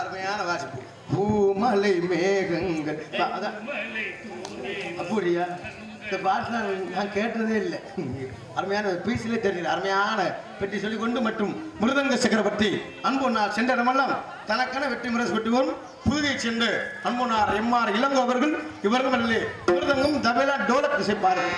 அருமையான வாசிப்பு. பூமலை மேகங்கள். அப்படியா? இந்த பாட்டு நான் கேட்டதே இல்லை. அருமையான பீஸ்ல தெரியல அருமையான பற்றி சொல்லிக் கொண்டு மற்றும் மிருதங்க சக்கரவர்த்தி அன்புன்னார் சென்ற இடமெல்லாம் தனக்கென வெற்றி முரசு பெற்றுவோம். புதுகை சென்று அன்புனார் எம்ஆர் இளங்கோ அவர்கள் இவர்கள் மிருதங்கம் தபேலா டோலக் இசைப்பார்கள்.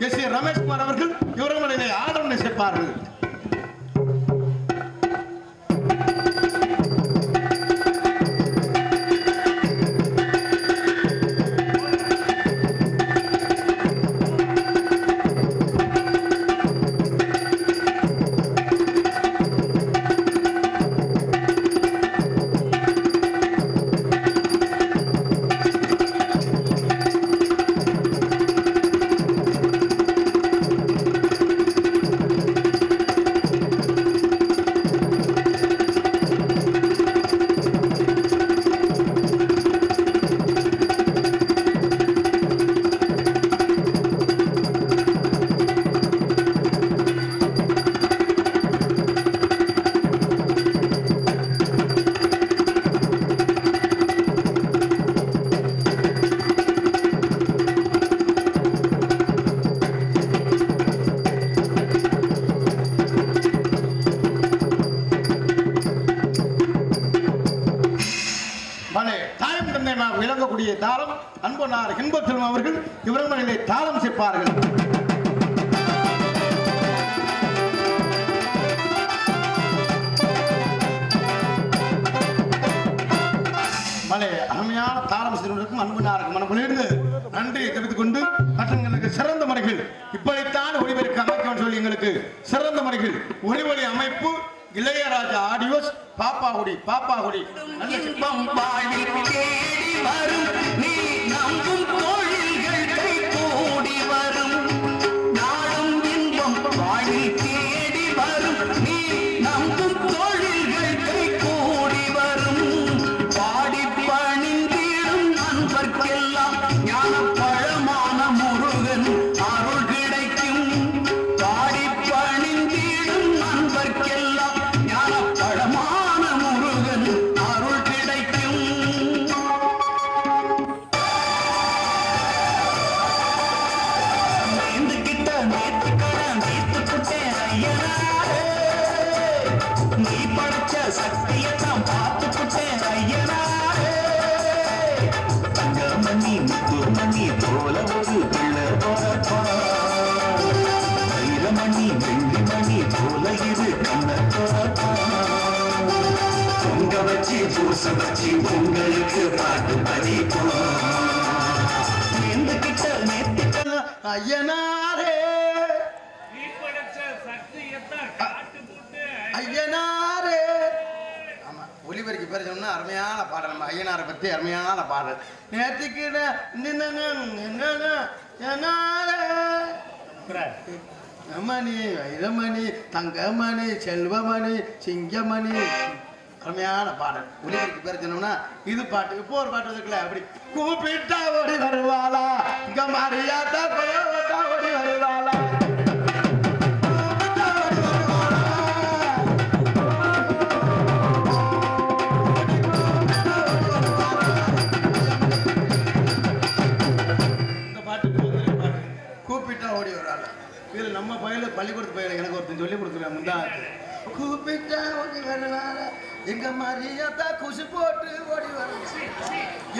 எஸ் ஏ ரமேஷ்குமார் அவர்கள் இவர்களிடையே ஆதரவு இசைப்பார்கள் இப்படித்தான் ஒளிபெருக்க அமைக்கும் சொல்லி எங்களுக்கு சிறந்த முறையில் ஒளிவொலி அமைப்பு இளையராஜா ஆடியோஸ் பாப்பாகுடி பாப்பாகுடி. நல்ல குடி வாழ்வில் வரும் நீ நம்பும் ஐயனாரே. ஐயனாரே. ஆமா ஒலிபெருக்கி பேர் சொன்னா அருமையான பாடல். நம்ம ஐயனாரை பத்தி அருமையான பாடல். நேற்றுக்கிட மணி வைரமணி தங்கமணி செல்வமணி சிங்கமணி. அருமையான பாடல். ஒலிபெருக்கி பேர் சொன்னோம்னா இது பாட்டு. இப்போ ஒரு பாட்டு இருக்குல்ல அப்படி கூப்பிட்டா ஓடி வருவாளா இங்க மரியாதை பையல பள்ளிக்கூடத்து பையல எனக்கு ஒருத்தன் சொல்லி கொடுக்குறேன் முந்தாத்து கூப்பிட்டா ஓடி வருவார எங்க மாதிரியாத்தா குசு போட்டு ஓடி வர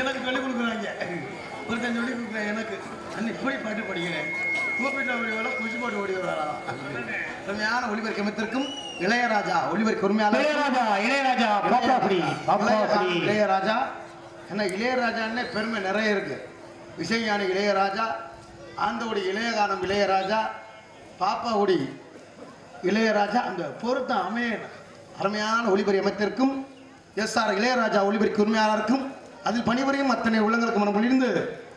எனக்கு சொல்லி கொடுக்குறாங்க. ஒருத்தன் சொல்லி கொடுக்குறேன் எனக்கு. அன்னைக்கு இப்படி பாட்டு படிக்கிறேன் கூப்பிட்டா ஓடி வர குசு போட்டு ஓடி ஒளிபர் கமித்திற்கும் இளையராஜா ஒளிபர் உண்மையான இளையராஜா இளையராஜா இளையராஜா ஏன்னா இளையராஜான்னே பெருமை நிறைய இருக்கு. இசைஞானி இளையராஜா ஆந்தோடி இளையகானம் இளையராஜா. பாப்பாவுடி இளையராஜா அந்த பொருத்தம் அமைய அருமையான ஒளிபரி அமைத்திற்கும் எஸ் ஆர் இளையராஜா ஒளிபரிக்கு உரிமையாளருக்கும். அதில் பணிபுரியும் அத்தனை உள்ளங்களுக்கு மனமொழிந்து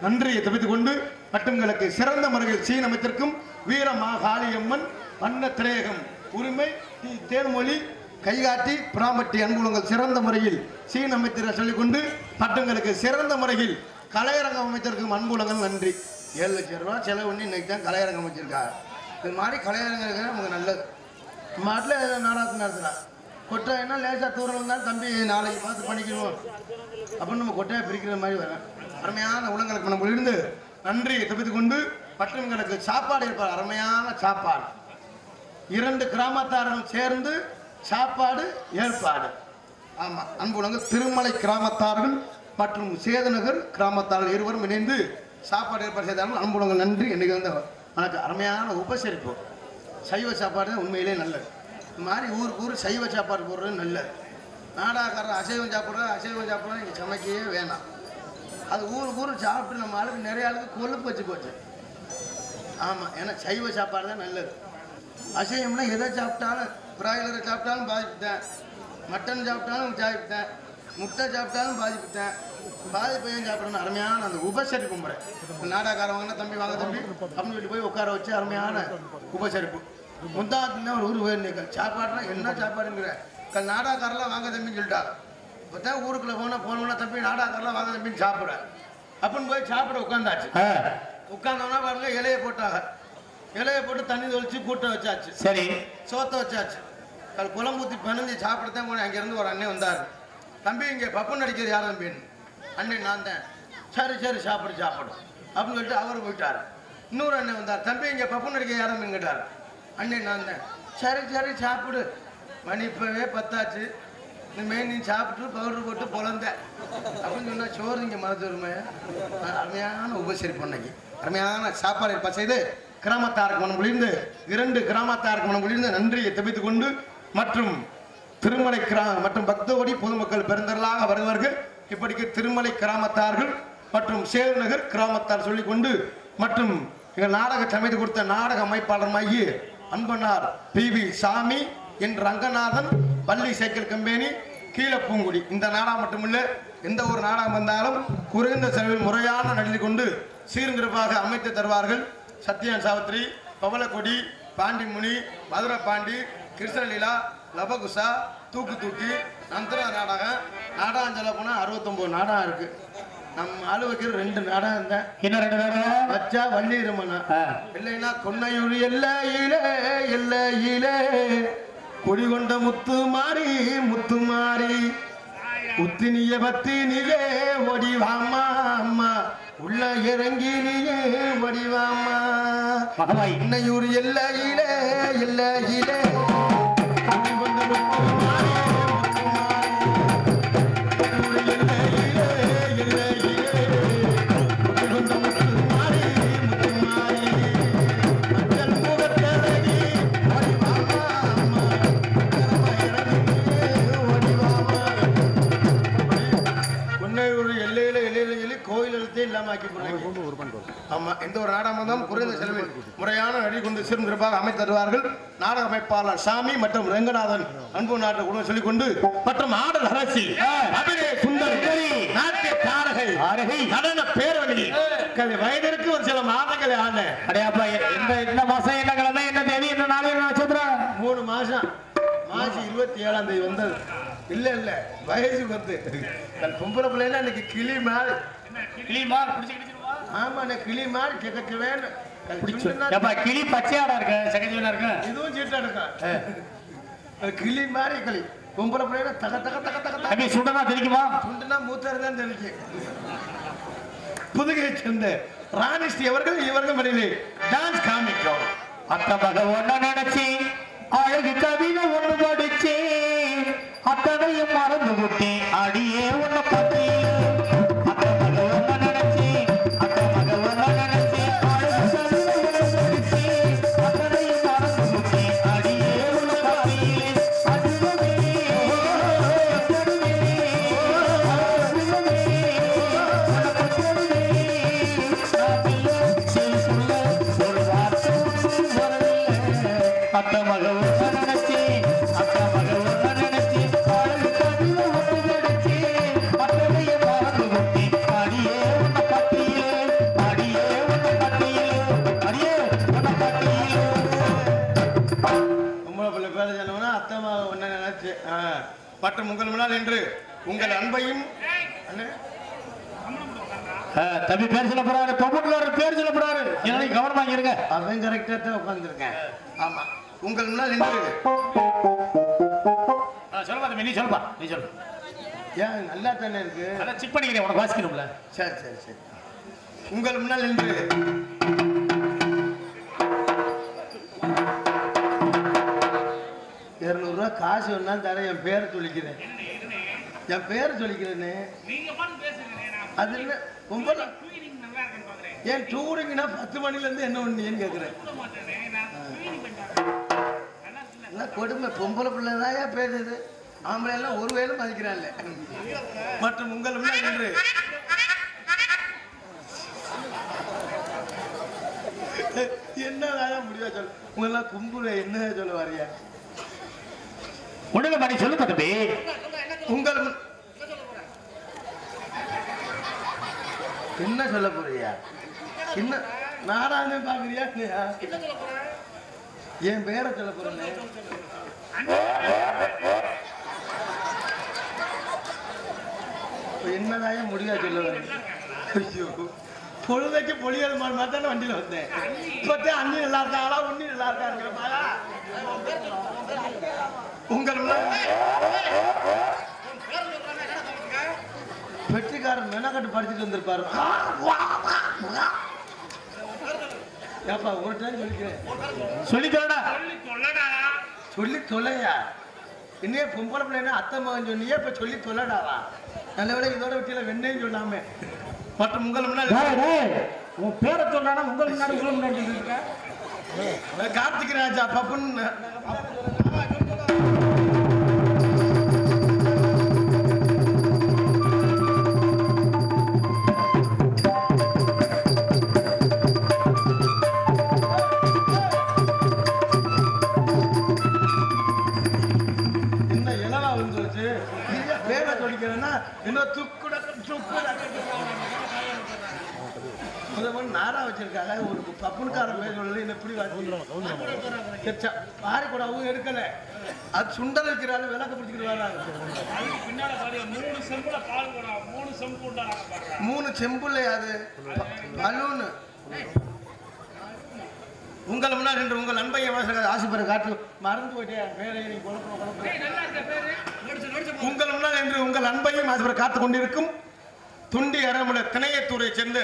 நன்றியை தெரிவித்துக் கொண்டு மட்டுங்களுக்கு சிறந்த முறையில் சீன் அமைத்திற்கும் வீரமா காளியம்மன் வண்ண திரேகம் உரிமை தேன்மொழி கைகாட்டி பிராமட்டி அன்புலங்கள் சிறந்த முறையில் சீன் அமைத்திர சொல்லிக்கொண்டு பட்டங்களுக்கு சிறந்த முறையில் கலையரங்கம் அமைத்திருக்கும் அன்புலங்கள் நன்றி. ஏழு லட்சம் ரூபாய் செலவு பண்ணி இன்னைக்கு தான் கலையரங்கம் அமைச்சிருக்காங்க. இது மாதிரி கலையரங்கம் நமக்கு நல்லது. மாட்டில் ஏதோ நாடகத்தை நடத்துகிறான் என்ன லேசாக தூரம் இருந்தாலும் தம்பி நாளைக்கு பார்த்து பண்ணிக்கணும் அப்படின்னு நம்ம கொட்டையை பிரிக்கிற மாதிரி வரேன் அருமையான உள்ளங்களுக்கு நம்ம இருந்து நன்றியை தப்பித்து கொண்டு பட்டணங்களுக்கு சாப்பாடு இருப்பார். அருமையான சாப்பாடு. இரண்டு கிராமத்தாரர்கள் சேர்ந்து சாப்பாடு ஏற்பாடு. ஆமாம் அன்புலங்க திருமலை கிராமத்தார்கள் மற்றும் சேதநகர் கிராமத்தார்கள் இருவரும் இணைந்து சாப்பாடு ஏற்பாடு செய்தார்கள். அன்புலங்க நன்றி. என்னைக்கு வந்து அதுக்கு அருமையான உபசரிப்பு. சைவ சாப்பாடு தான் உண்மையிலே நல்லது. இந்த மாதிரி ஊருக்கு ஊர் சைவ சாப்பாடு போடுறது நல்லது. நாடாக்காரர் அசைவம் சாப்பிட்றது அசைவம் சாப்பிட்றது இங்கே சமைக்கவே வேணாம். அது ஊருக்கு ஊர் சாப்பிட்டு நம்ம ஆளுக்கு நிறைய ஆளுக்கு கொழுப்பு வச்சு போச்சு. ஆமாம் ஏன்னா சைவ சாப்பாடு தான் நல்லது. அசைவம்னா எதை சாப்பிட்டாலும் பிராய்லரை சாப்பிட்டாலும் பாதிப்புத்தேன் மட்டன் சாப்பிட்டாலும் பாதிப்புத்தேன் முட்டை சாப்பிட்டாலும் பாதிப்புத்தேன் பாதிப்பு ஏன் சாப்பிடணும். அருமையான அந்த உபசரிப்பு முறை. நாடாக்காரவங்கன்னா தம்பி வாங்க தம்பி? அப்படின்னு சொல்லி போய் உட்கார வச்சு அருமையான உபசரிப்பு. முந்தாத்துனா ஒரு ஊர் போயிருந்தீங்க சாப்பாடுனா என்ன சாப்பாடுங்கிற? கல் நாடாக்காரெல்லாம் வாங்க தம்பின்னு சொல்லிட்டாங்க இப்போ தான் ஊருக்குள்ளே போனால் போனோம்னா தம்பி நாடாக்காரெல்லாம் வாங்க தம்பின்னு சாப்பிட அப்படின்னு போய் சாப்பிட உட்காந்தாச்சு. ஆ, உட்காந்தோன்னா பாருங்க இலையை போட்டாங்க. இலையை போட்டு தண்ணி தொளிச்சு கூட்ட வச்சாச்சு. சரி. சோத்த வச்சாச்சு. குழம்பு ஊற்றி பிணைஞ்சு சாப்பிடத்தான் போனேன். அங்கேருந்து ஒரு அண்ணன் வந்தார். தம்பி இங்கே பப்பு நடிக்கிறது யார் தம்பின்னு அண்ணன் நான் தான். சரி சரி சாப்பிடு சாப்பிடும் அப்படின்னு சொல்லிட்டு அவர் போயிட்டார். இன்னொரு அண்ணன் வந்தார். தம்பி இங்கே பப்பு நடிக்க யார் தம்பின்னு கேட்டார். அண்ணன் நான் தான். சரி சரி சாப்பிடு. மணி இப்போவே பத்தாச்சு. இனிமேல் நீ சாப்பிட்டு பவுடர் போட்டு பொழந்த. அப்படின்னு சொன்னால் சோறு இங்கே மறந்துருமே அருமையான உபசரிப்பு அன்னைக்கு. அருமையான சாப்பாடு ஏற்பாடு செய்து கிராமத்தாருக்கு மனம் ஒளிர்ந்து இரண்டு கிராமத்தாருக்கு மனம் ஒளிர்ந்து நன்றியை தெரிவித்துக் கொண்டு மற்றும் திருமலை கிரா மற்றும் பக்தோடி பொதுமக்கள் பெருந்தரலாக வருவார்கள். இப்படிக்கு திருமலை கிராமத்தார்கள் மற்றும் சேதுநகர் கிராமத்தார் சொல்லிக்கொண்டு மற்றும் எங்கள் நாடக சமைத்து கொடுத்த நாடக அமைப்பாளருமாகி அன்பனார் பி. வி. சாமி என் ரங்கநாதன் பள்ளி சைக்கிள் கம்பெனி கீழப்பூங்குடி இந்த நாடகம் மட்டுமில்ல எந்த ஒரு நாடகம் வந்தாலும் குறைந்த செலவில் முறையான நடந்து கொண்டு சீர்திருப்பாக அமைத்து தருவார்கள். சத்யன் சாவித்ரி பவளக்கொடி பாண்டிமுனி மதுரை பாண்டி கிருஷ்ணலீலா லபகுசா தூக்கு தூக்கி நந்திர நாடகம் நாடகம் சொல்ல போனால் அறுபத்தொம்போது நாடகம் இருக்கு. நம்ம ஆளு வைக்கிற ரெண்டு நாடகம் இருந்தேன் என்ன ரெண்டு நேரம் வச்சா வள்ளி இருமனா இல்லைன்னா கொன்னையூர் எல்லையிலே எல்லையிலே குடிகொண்ட முத்து மாறி முத்து மாறி உத்தினிய பத்தினிலே ஒடிவாமா அம்மா உள்ள இறங்கி நீயே ஒடிவாமா கொன்னையூர் எல்லையிலே எல்லையிலே. போடுறாங்க ஆமா எந்த ஒரு நாடகம் வந்தாலும் குறைந்த செலவில் முறையான நடி கொண்டு சிறந்திருப்பாக அமைத்து தருவார்கள். நாடக அமைப்பாளர் சாமி மற்றும் ரெங்கநாதன் அன்பு நாட்டு குடும்பம் சொல்லிக் கொண்டு மற்றும் ஆடல் அரசி அபிநய சுந்தரி நாட்டிய தாரகை. நடன பேரவழி கவி வயதிற்கு ஒரு சில மாதங்களை ஆன அடையாப்பா எந்த என்ன மாசம் என்ன கிழமை என்ன தேதி என்ன நாள் என்ன நட்சத்திரம்? மூணு மாசம். மார்ச் இருபத்தி ஏழாம் தேதி வந்தது. இல்ல இல்ல வயசு வந்து தன் பொம்பளை பிள்ளைன்னா இன்னைக்கு கிளி கிளிமா பிடிச்சு கிடிச்சிருவா ஆமா நான் கிளி மாதிரி கிடக்க வேணும் சுண்டுனா ஏப்பா கிளி பச்சையாடா இருக்க? சகஜவனா இருக்க? இதுவும் சீட்டா இருக்கும் அது கிளி மாதிரி கிளி. பொம்பளை பிள்ளைனா தக தக தக தக தக. தம்பி சுடனா தெரிக்குமா சுண்டுனா மூத்தர் தான் தெரிஞ்சு புதுகை சேர்ந்த ராணிஸ்ரீ அவர்கள் இவர்கள் மடியிலே டான்ஸ் அத்த மக ஒண்ணு நினைச்சு அழகு கவிதை ஒண்ணு படிச்சு அத்தனையும் மறந்து விட்டேன் அடியே அத்த மக நினைச்சி அத்த மக நினைச்சி அழகு அடியே உன்ன உங்கள் முன்னால் என்று உங்கள் அன்பையும் தம்பி பேர் சொல்ல போறாரு பேர் சொல்ல போறாரு. கவனமாக இருங்க அவன் கரெக்டாக தான் உட்காந்துருக்கேன் ஆமா. உங்கள் முன்னால் என்று சொல்லுப்பா தம்பி நீ சொல்லுப்பா நீ சொல்லு. ஏன் நல்லா தானே இருக்கு? அதான் செக் பண்ணிக்கிறேன் உனக்கு வாசிக்கணும்ல சரி சரி சரி. உங்கள் முன்னால் என்று இரநூறுவா காசு வேணாலும் தரேன் என் பேரை சொல்லிக்கிறேன். என் பேரை சொல்லிக்கிறேனே. நீங்க பாட்டு பேசுறீங்க நான் அது இல்லை ரொம்ப ஏன் டூரிங்னா பத்து மணிலேருந்து என்ன ஒன்றுன்னு கேட்குறேன். என்ன கொடுமை? பொம்பளை பிள்ளை தான் பேசுது? ஆம்பளை எல்லாம் ஒரு வேலும் மதிக்கிறான்ல. மற்றும் உங்கள் என்று என்னதான் முடிவா சொல்ல உங்களெல்லாம் கும்புல என்ன சொல்ல வரியா ஒண்ணுல நீ சொல்லுப்பா தம்பி உங்கள் என்ன சொல்ல போறியா? என்ன நானானே பாக்குறியா? என் பேரை சொல்ல போறேன்னு என்னதான் முடியா சொல்ல ஐயோ. பொழுதைக்கு பொழியல் மாதிரி மாதிரி தானே வண்டியில் வந்தேன். இப்பத்தே அண்ணி நல்லா இருக்காங்களா உண்ணி நல்லா இருக்காங்க உங்கள் வெற்றிக்காரன் மெனக்கட்டு படிச்சுட்டு வந்திருப்பாரு. ஏப்பா ஒரு டைம் சொல்லிக்கிறேன். சொல்லி சொல்லடா சொல்லி சொல்லடா சொல்லி தொலையா? இன்னையே பொம்பளை பிள்ளைன்னா அத்தை மகன் சொன்னியே இப்ப சொல்லி தொலைடாவா? நல்ல வேளை இதோட விட்டியில வெண்ணையும் சொல்லாம. மற்றும் உங்கள் முன்னாடி டேய், டேய், உன் பேரை சொல்றானா உங்க முன்னாடி சொல்ல இருக்க? கார்த்திக் ராஜா பப்புன்னு பேர் சொல்லல என்ன இப்படி வாசி பாரி கூட அவங்க எடுக்கல. அது சுண்டல் வைக்கிறாரு விளக்க பாருங்க மூணு செம்புல பால் போடா மூணு செம்பு உண்டாங்க பாருங்க மூணு செம்புல அது பலூனு உங்கள் முன்னால் என்று உங்கள் அன்பைய வாசகர் ஆசைப்பட காட்டு மறந்து போயிட்டேன் பேரு. உங்கள் முன்னால் என்று உங்கள் அன்பையும் ஆசைப்பட காத்து கொண்டிருக்கும். துண்டி அறமுல திணையத்தூரை சேர்ந்த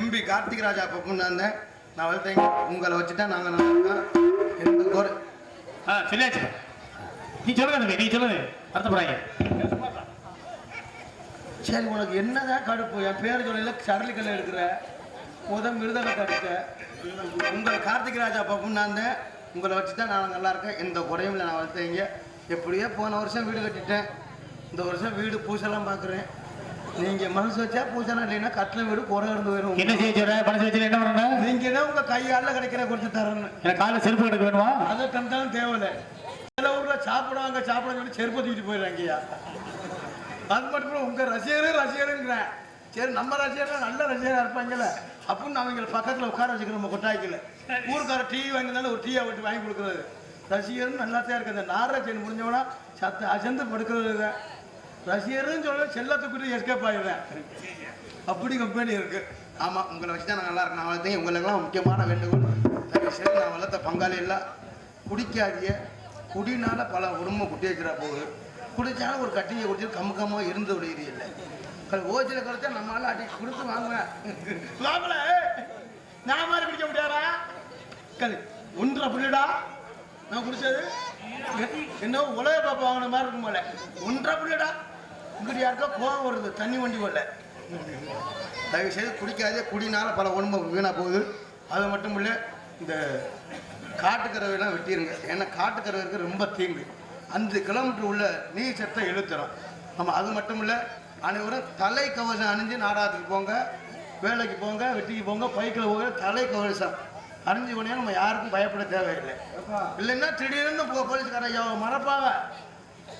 எம்பி கார்த்திக் ராஜா நான். நான் வளர்த்தேங்க உங்களை வச்சுட்டா நாங்கள் நல்லா எந்த குறை ஆ, சொல்லியாச்சு. நீ சொல்லுங்க நீ சொல்லுங்க. அடுத்த போறாங்க. சரி உனக்கு என்னதான் கடுப்பு? என் பேர் சொல்லல சரளிக்கல்ல எடுக்கிற. முத மிருதக கடிச்ச உங்கள் கார்த்திக் ராஜா பப்புன்னு நான் இருந்தேன். உங்களை வச்சு தான் நான் நல்லா இருக்கேன் எந்த குறையும் இல்லை நான் வளர்த்தேங்க எப்படியோ போன வருஷம் வீடு கட்டிட்டேன். இந்த வருஷம் வீடு பூசெல்லாம் பார்க்குறேன். நீங்கள் மனசு வச்சா பூசெல்லாம் இல்லைன்னா கட்டில வீடு குறை இருந்து போயிடும் என்ன செய்ய சொல்ற? பணம் வச்சு என்ன பண்ணணும் நீங்கள் தான் உங்கள் கையால் கிடைக்கிற கொடுத்து தரேன்னு. எனக்கு காலைல செருப்பு கிடக்க வேணுமா? அதை தந்தாலும் தேவையில்லை. சில ஊர்ல சாப்பிடுவாங்க சாப்பிட சொல்லி செருப்பு தூக்கிட்டு போயிடுறாங்கய்யா அது மட்டும் உங்க ரசிகரு ரசிகருங்கிறேன். சரி நம்ம ரசிகர் நல்ல ரசிகரா இருப்பாங்கல்ல. அப்படின்னு அவங்க பக்கத்துல உட்கார வச்சுக்கிறோம் நம்ம கொட்டாய்க்கல ஊருக்கார டீ வாங்கினாலும் ஒரு டீயை விட்டு வாங்கி கொடுக்குறது ரசிகரும் நல்லா தான் இருக்குது நாரஜன் முடிஞ்சவனா சத்த அசந்து படுக்கிறது ரசிகர்னு சொல்ல செல்லத்துக்குள்ளே எஸ்கேப் ஆயிடுவேன். அப்படி கம்பெனி இருக்கு. ஆமாம் உங்களை வச்சு தான் நல்லா இருக்கேன். நான் உங்களுக்கெல்லாம் முக்கியமான வேண்டுகோள். தயவு செய்து நான் வளர்த்த பங்காளி இல்லை. குடிக்காதிய குடினால பல உடம்பு குட்டி வைக்கிறா போகுது. குடித்தாலும் ஒரு கட்டியை குடிச்சிட்டு கம்மு கம்மாக இருந்து விடுகிறது இல்லை. ஓச்சில் குறைச்சா நம்மளால அடி கொடுத்து வாங்குவேன். வாங்கல நான் மாதிரி குடிக்க முடியாதா? கல் ஒன்றரை புள்ளிடா. நான் குடிச்சது. என்ன உலக பாப்பா வாங்கின மாதிரி இருக்கும் போல. ஒன்றரை புள்ளிடா. உங்கள்கிட்ட யாருக்கோ கோவம் வருது. தண்ணி வண்டி வரல. தயவு செய்து குடிக்காதே. குடினால பல உடம்பு வீணாக போகுது. அது மட்டும் இல்லை இந்த காட்டுக்கறவையெல்லாம் வெட்டிடுங்க ஏன்னா காட்டுக்கறவைக்கு ரொம்ப தீங்கு. அஞ்சு கிலோமீட்டர் உள்ள நீர் சத்தம் எழுத்துறோம் நம்ம அது மட்டும் இல்லை அனைவரும் தலை கவசம் அணிஞ்சு நாடாத்துக்கு போங்க வேலைக்கு போங்க வெட்டிக்கு போங்க பைக்கில் போக தலை கவசம் அணிஞ்சு உடனே நம்ம யாருக்கும் பயப்பட தேவையில்லை. இல்லைன்னா திடீர்னு போலீஸ்காரன் மறப்பாவை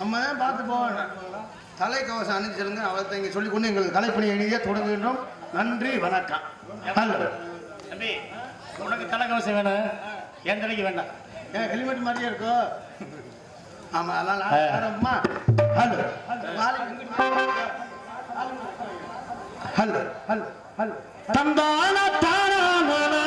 நம்ம தான் பார்த்து போகணும். தலைக்கவசம் அணிஞ்சிருங்க அவளத்தை இங்கே சொல்லிக்கொண்டு எங்களுக்கு தலைப்பணி எழுதிய தொடங்குகின்றோம் நன்றி வணக்கம். தம்பி உனக்கு தலைக்கவசம் வேணும். என் தலைக்கு வேண்டாம். ஏன் ஹெல்மெட் மாதிரியே இருக்கோ? ஆமாம் அதெல்லாம் hello. Hello hello hello hello. தந்தான தாராமனா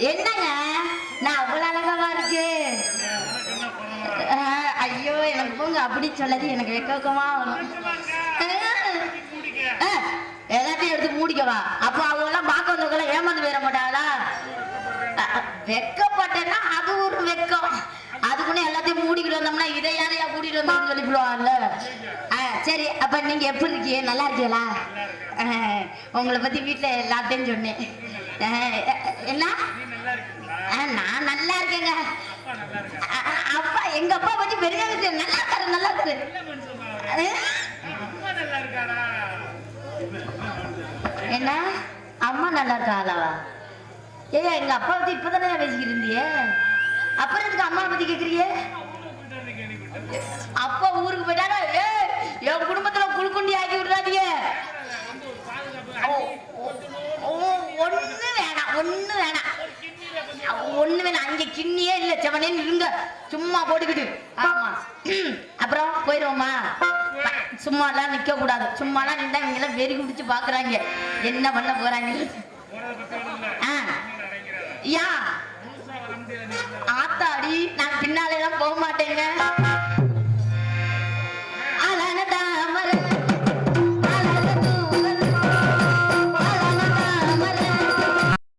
என்னங்க? நான் அவ்வளவு அழகாவா இருக்கு? ஐயோ எனக்கு போங்க அப்படி சொல்லாது எனக்கு வெக்கமா வரும். ஆ, எல்லாத்தையும் எடுத்து மூடிக்கவா அப்போ அவங்க எல்லாம் பார்க்க வந்தவங்க ஏமாந்து போயிட மாட்டாங்களா? வெக்கப்பட்டேன்னா அது ஒரு வெக்கம். அதுக்குன்னு எல்லாத்தையும் மூடிக்கிட்டு வந்தோம்னா இதை யாரையா கூட்டிட்டு வந்தோம்னு சொல்லிவிடுவாங்கல்ல ஆ சரி அப்ப நீங்க எப்படி இருக்கீங்க? நல்லா இருக்கீங்களா? உங்களை பத்தி வீட்டுல எல்லாத்தையும் சொன்னேன். என்ன? நான் நல்லா இருக்கேங்க. அப்பா எங்க அப்பா பத்தி பெரிய விஷயம் நல்லா இருக்காரு நல்லா இருக்காரு. என்ன? அம்மா நல்லா இருக்காளா? ஏய் எங்க அப்பா பத்தி இப்பதானே பேசிக்கிட்டு இருந்தியே? அப்புறம் எதுக்கு அம்மா பத்தி கேக்குறியே? அப்பா ஊருக்கு போயிட்டாரா? ஏ கொஞ்சம் கிண்ணியே இல்ல செவனேன்னு இருங்க. சும்மா போட்டுக்கிட்டு. ஆமா. அப்புறம் சும்மா எல்லாம் நிக்க கூடாது சும்மாலாம் நின்றா இவங்க எல்லாம் வெறி குடிச்சு பாக்குறாங்க. என்ன பண்ண போறாங்க? ஆத்தாடி நான் பின்னாலே எல்லாம் போக மாட்டேங்க.